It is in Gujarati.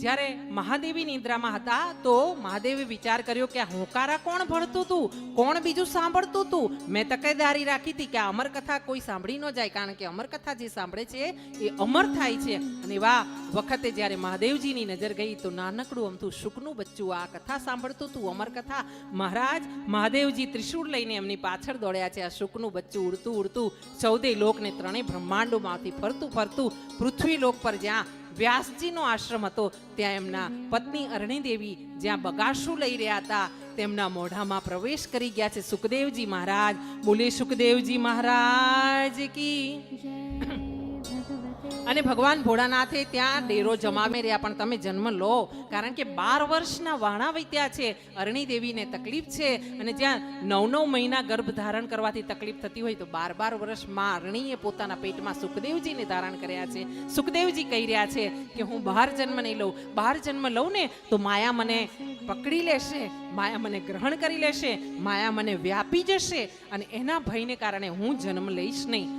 જ્યારે મહાદેવી નિંદ્રામાં હતા, તો મહાદેવે વિચાર કર્યો કે હોંકારા કોણ ભરતું હતું કોણ બીજું સાંભળતું હતું મેં તકેદારી રાખી હતી કે આ અમર કથા કોઈ સાંભળી ન જાય, કારણ કે અમર કથા જે સાંભળે છે, એ અમર થાય છે. અને વાહ, વખતે જ્યારે મહાદેવજીની નજર ગઈ, તો નાનકડું અમથું શુકનું બચ્ચું આ કથા સાંભળતું હતું અમર કથા મહારાજ, મહાદેવજી ત્રિશૂળ લઈને એમની પાછળ દોડ્યા છે, આ શુકનું બચ્ચું ઉડતું ઉડતું. ચૌદે લોકને ત્રણેય બ્રહ્માંડોમાંથી ફરતું ફરતું. પૃથ્વી લોક પર જ્યાં વ્યાસજીનો આશ્રમ હતો, ત્યાં એમના પત્ની અરણી દેવી જ્યાં બગાસું લઈ રહ્યા હતા, તેમના મોઢામાં પ્રવેશ કરી ગયા છે. સુખદેવજી મહારાજ, બોલે સુખદેવજી મહારાજ કી. અને ભગવાન ભોળાનાથે ત્યાં ડેરો જમાવી રહ્યા. પણ તમે જન્મ લો. કારણ કે બાર વર્ષના વાણા વૈત્યા છે. અરણી દેવીને તકલીફ છે. અને જ્યાં નવ નવ મહિના ગર્ભ ધારણ કરવાથી તકલીફ થતી હોય તો બાર બાર વર્ષમાં અરણીએ પોતાના પેટમાં સુખદેવજીને ધારણ કર્યા છે. સુખદેવજી કહી રહ્યા છે કે હું બહાર જન્મ નહીં લઉં. બહાર જન્મ લઉં ને તો માયા મને પકડી લેશે. માયા મને ગ્રહણ કરી લેશે. માયા મને વ્યાપી જશે. અને એના ભયને કારણે હું જન્મ લઈશ નહીં.